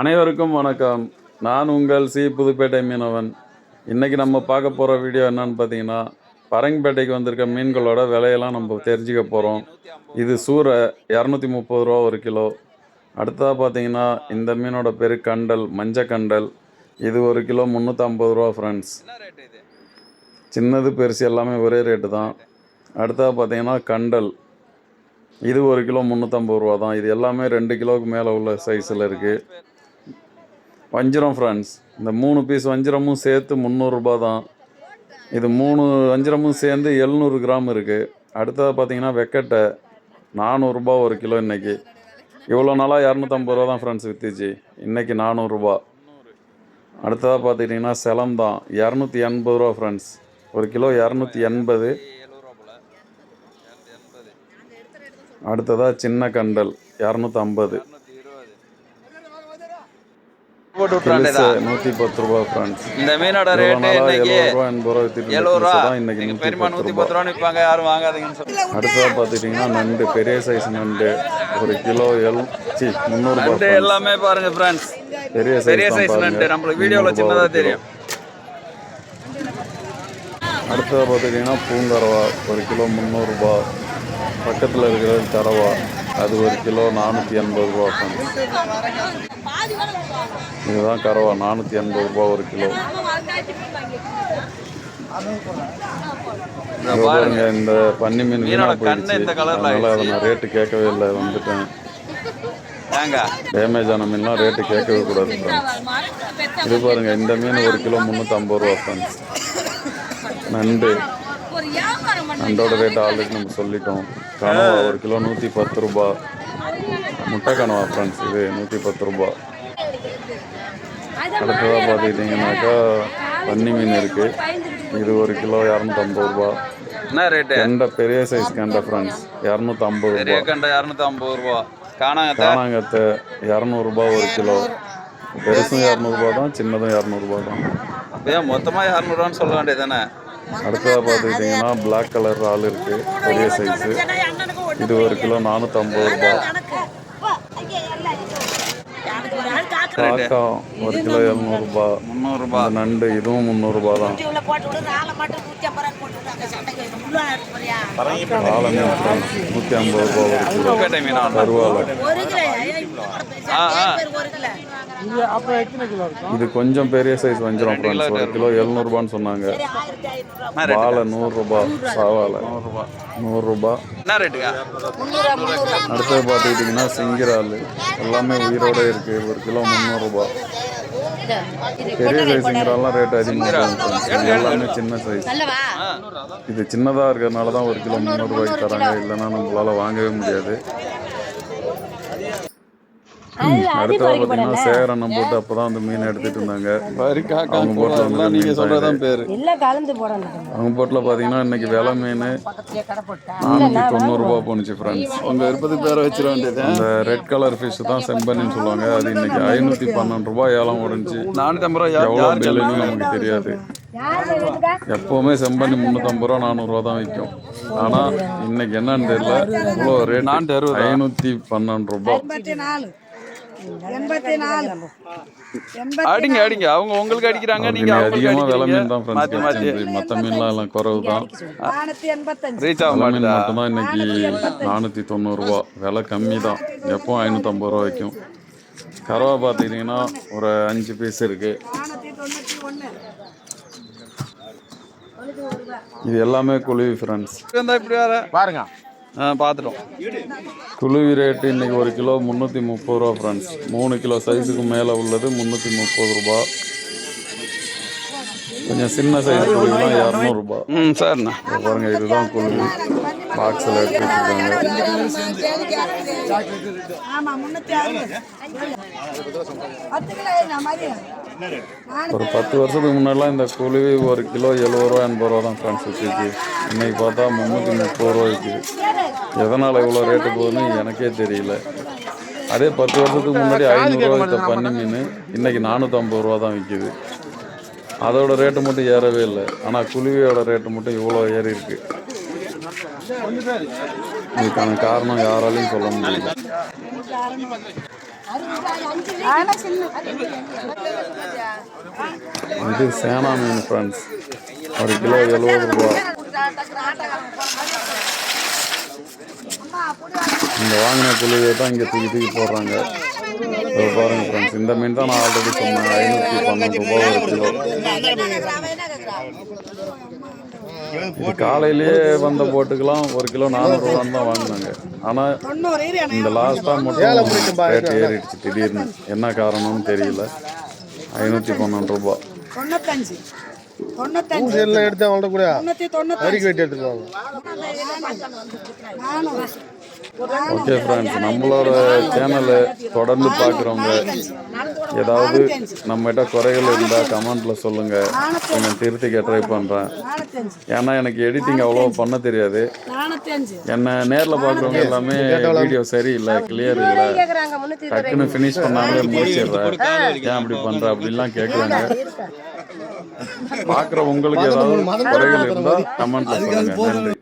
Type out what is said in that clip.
அனைவருக்கும் வணக்கம். நான் உங்கள் சி. புதுப்பேட்டை மீனவன். இன்றைக்கி நம்ம பார்க்க போகிற வீடியோ என்னன்னு பார்த்தீங்கன்னா பரங்கிப்பேட்டைக்கு வந்திருக்க மீன்களோட விலையெல்லாம் நம்ம தெரிஞ்சுக்க போகிறோம் இது சூறை இரநூத்தி முப்பது ரூபா ஒரு கிலோ. அடுத்ததாக பார்த்தீங்கன்னா இந்த மீனோட பேர் கண்டல் மஞ்சள் கண்டல். இது ஒரு கிலோ முந்நூற்றம்பது ரூபா ஃப்ரெண்ட்ஸ் சின்னது பெருசு எல்லாமே ஒரே ரேட்டு தான். அடுத்ததாக பார்த்தீங்கன்னா கண்டல். இது ஒரு கிலோ முந்நூற்றம்பது ரூபா தான். இது எல்லாமே ரெண்டு கிலோவுக்கு மேலே உள்ள சைஸில் இருக்குது வஞ்சிரம் ஃப்ரெண்ட்ஸ் இந்த மூணு பீஸ் வஞ்சிரமும் சேர்த்து முந்நூறுரூபா தான். இது மூணு வஞ்சிரமும் சேர்ந்து எழுநூறு கிராம் இருக்குது அடுத்தது பார்த்தீங்கன்னா வெக்கட்டை நானூறுரூபா ஒரு கிலோ இன்றைக்கி இவ்வளோ நாளாக இரநூத்தம்பது ரூபா தான் ஃப்ரெண்ட்ஸ் வித்துச்சு. இன்றைக்கி நானூறுரூபா அடுத்ததாக பார்த்துக்கிட்டிங்கன்னா செலம் தான். இரநூத்தி எண்பது ரூபா ஃப்ரெண்ட்ஸ் ஒரு கிலோ இரநூத்தி எண்பது. அடுத்ததாக சின்ன கண்டல் இரநூத்தம்பது. போட்டு நூற்றி பத்து ரூபா ஃப்ரெண்ட்ஸ் இந்த மீனோட இவ்வளோ ரேட்டு நாளாக இன்னைக்கு எழுபது ரூபா இன்னைக்கு நூற்றி பத்து நூத்தி ரூபா. பத்து ரூபான்னு விற்பாங்க யாரும் வாங்காதீங்கன்னு சொல்லி. அடுத்ததாக பார்த்துட்டிங்கன்னா நண்டு பெரிய சைஸ் நண்டு ஒரு கிலோ எல் சி முந்நூறுபா நண்டு எல்லாமே பாருங்க ஃப்ரெண்ட்ஸ் பெரிய பெரிய சைஸ் நண்டு. நம்மளுக்கு வீடியோவில் சின்னதாக தெரியும். அடுத்ததாக பார்த்துட்டிங்கன்னா பூங்கரவா ஒரு கிலோ முந்நூறுரூபா பக்கத்தில் இருக்கிறது கரவா அது ஒரு கிலோ நானூற்றி எண்பது ரூபா இதுதான் கரவா நானூற்றி எண்பது ரூபா ஒரு கிலோ. பாருங்க இந்த பன்னி மீன் வீணா மீனோட கண்ணு போயிடுச்சு. அதனால அதை நான் ரேட்டு கேட்கவே இல்லை வந்துட்டேன். டேமேஜ் ஆன மீன்லாம் ரேட்டு கேட்கவே கூடாது. இது பாருங்க இந்த மீன் ஒரு கிலோ முந்நூற்றம்பது ரூபா ஃப்ரெண்ட்ஸ் நண்டு. நண்டோட ரேட் ஆல்ரெடி நம்ம சொல்லிட்டோம். கனவா ஒரு கிலோ நூற்றி பத்து ரூபா. முட்டை கனவா ஃப்ரெண்ட்ஸ் இது நூற்றி பத்து ரூபா. அடுத்ததாக பார்த்துக்கிட்டிங்கனாக்கா பன்னி மீன் இருக்குது இது ஒரு கிலோ இரநூத்தம்பது ரூபா. என்ன ரேட்டு? கெண்டை பெரிய சைஸ் கெண்டை ஃப்ரெண்ட்ஸ் இரநூத்தம்பது பெரிய கண்டை இரநூத்தி ஐம்பது ரூபா. காணாங்கத்த? காணாங்கத்தை இரநூறுபா ஒரு கிலோ. பெருசும் இரநூறுபா தான் சின்னதும் இரநூறுபா தான். ஏன் மொத்தமாக இரநூறுவான்னு சொல்ல வேண்டியது தானே அடுத்ததாக பார்த்துக்கிட்டிங்கன்னா Black கலர் இறால் இருக்குது பெரிய சைஸு இது ஒரு கிலோ நானூற்றம்பது ரூபா. காக்கா ஒரு கிலோ எழுநூறுபா. முந்நூறுரூபா இந்த நண்டு இதுவும் முந்நூறுபா தான். மீன் ஃப்ரெண்ட்ஸ் நூற்றி ஐம்பது ரூபா ஒரு கிலோ. கருவாலை இது கொஞ்சம் பெரிய சைஸ் வஞ்சிரம் ஃப்ரெண்ட்ஸ் ஒரு கிலோ எழுநூறுபான்னு சொன்னாங்க. வாழை நூறுரூபா சாவாலை நூறுரூபா அடுத்தது பார்த்துக்கிட்டிங்கன்னா சிங்கிரால் எல்லாமே உயிரோட இருக்குது ஒரு கிலோ முந்நூறுரூபா பெரிய சைஸ் சிங்கிராலாம் ரேட் அதிகமாக இருக்கும் எல்லாமே சின்ன சைஸ் இது சின்னதாக இருக்கிறதுனால தான் ஒரு கிலோ முந்நூறுபாய்க்கு தராங்க. இல்லைன்னா நம்மளால வாங்கவே முடியாது. அடுத்தது பார்த்தீங்கன்னா சேகரணம் போட்டு அப்போ தான் வந்து மீன் எடுத்துட்டு இருந்தாங்க அவங்க போட்டில் வந்து நீங்க சொல்றதுதான் பேரு. எல்லாம் கலந்து போடணும். அவங்க போட்டில் பார்த்தீங்கன்னா இன்னைக்கு விலை மீன் நானூற்றி தொண்ணூறுரூபா போணுச்சு ஃப்ரெண்ட்ஸ் உங்க விருப்பத்துக்கு பேரை வச்சிட வேண்டியது அந்த ரெட் கலர் ஃபிஷ் தான் செம்பனின்னு சொல்லுவாங்க. அது இன்னைக்கு ஐநூற்றி பன்னெண்டு ரூபாய் ஏலம் ஓடுச்சு. நானூத்தி ஐம்பது ரூபா எவ்வளோ பில்லுன்னு நமக்கு தெரியாது. எப்போவுமே செம்பனி முந்நூற்றம்பது ரூபா நானூறுரூவா தான் விற்கும் ஆனால் இன்னைக்கு என்னன்னு தெரியல. இவ்வளோ ரேட்? ஐநூற்றி பன்னெண்டு ரூபாய் எண்பத்தி நாலு. அடிங்க அடிங்க. அவங்க உங்களுக்கு அடிக்கிறாங்க நீங்க அதிகமாக விலை மீன் தான் மாத்தி கிடைச்சிருக்கு மற்ற மீன்லாம் எல்லாம் குறவு தான். ரீச் ஆக மீன் மட்டும்தான் இன்னைக்கு நானூற்றி தொண்ணூறுரூவா விலை கம்மி தான். எப்பவும் ஐநூற்றம்பது ரூபா வைக்கும். கறவை பார்த்துக்கிட்டிங்கன்னா ஒரு அஞ்சு பீஸ் இருக்குது இது எல்லாமே குழுவி ஃப்ரெண்ட்ஸ் இப்படி வேற. பாருங்க. ஆ பார்த்துட்டோம். குழுவி ரேட்டு இன்னைக்கு ஒரு கிலோ முந்நூற்றி முப்பது ரூபா ஃப்ரெண்ட்ஸ் மூணு கிலோ சைஸுக்கு மேலே உள்ளது முந்நூற்றி முப்பது ரூபா. கொஞ்சம் சின்ன சைஸ் குழுவிலாம் இரநூறுபா ம் சரிண்ணா பாருங்க இதுதான் குழுவி பாக்ஸில் எடுத்து வச்சுருக்காங்க. ஒரு பத்து வருஷத்துக்கு முன்னாடிலாம் இந்த குழுவி ஒரு கிலோ எழுபது ரூபா எண்பது ரூபா தான் ஃப்ரெண்ட்ஸ் வச்சுருக்கு. இன்றைக்கி பார்த்தா முந்நூற்றி முப்பது ரூபா விற்கிது எதனால் இவ்வளோ ரேட்டு போகுதுன்னு எனக்கே தெரியல. அதே பத்து வருஷத்துக்கு முன்னாடி ஐநூறுரூவா விற்ற பன்னி மீன் இன்றைக்கி நானூற்றம்பது ரூபா தான் விற்கிது அதோட ரேட்டு மட்டும் ஏறவே இல்லை. ஆனால் குழுவியோட ரேட்டு மட்டும் இவ்வளோ ஏறி இருக்கு. இதுக்கான காரணம் யாராலையும் சொல்ல முடியல. இது சேனா மீன் ஃப்ரெண்ட்ஸ் ஒரு கிலோ எழுபது ரூபா. இந்த வாங்கின புள்ளியை தான் இங்கே தூக்கி தூக்கி போடுறாங்க. இதோ பாருங்க ஃப்ரெண்ட்ஸ் இந்த மீன் தான் நான் ஆல்ரெடி சொன்னேன். ஐநூற்றி பன்னெண்டு ரூபா ஒரு கிலோ. காலையிலேயே வந்த போட்டுக்கெல்லாம் ஒரு கிலோ நானூறுரூவான்னு தான் வாங்கினாங்க. ஆனால் இந்த லாஸ்ட்டாக மட்டும் ரேட் ஏறிடுச்சு திடீர்னு. என்ன காரணம்னு தெரியல. ஐநூற்றி பன்னெண்டு ரூபா. தொண்ணூத்தஞ்சு. தொண்ணூத்தஞ்சு. எல்லாம் எடுத்து அவங்கள்ட்ட கூட தொண்ணூத்தி தொண்ணூத்தஞ்சு. ஓகே ஃப்ரெண்ட்ஸ் நம்மளோட சேனலை தொடர்ந்து பார்க்குறவங்க ஏதாவது நம்மகிட்ட குறைகள் இருந்தால் கமெண்ட்டில் சொல்லுங்கள் கொஞ்சம் திருத்திக்க ட்ரை பண்ணுறேன் ஏன்னா எனக்கு எடிட்டிங் அவ்வளோ பண்ண தெரியாது. என்னை நேரில் பார்க்குறவங்க எல்லாமே வீடியோ சரியில்லை கிளியர் இல்லை. டக்குன்னு ஃபினிஷ் பண்ணாமலே முடிச்சிடுறேன். ஏன் அப்படி பண்ணுற அப்படின்லாம் கேட்குறாங்க பார்க்குற உங்களுக்கு ஏதாவது குறைகள் இருந்தால் கமெண்ட்டில் சொல்லுங்கள் நன்றி.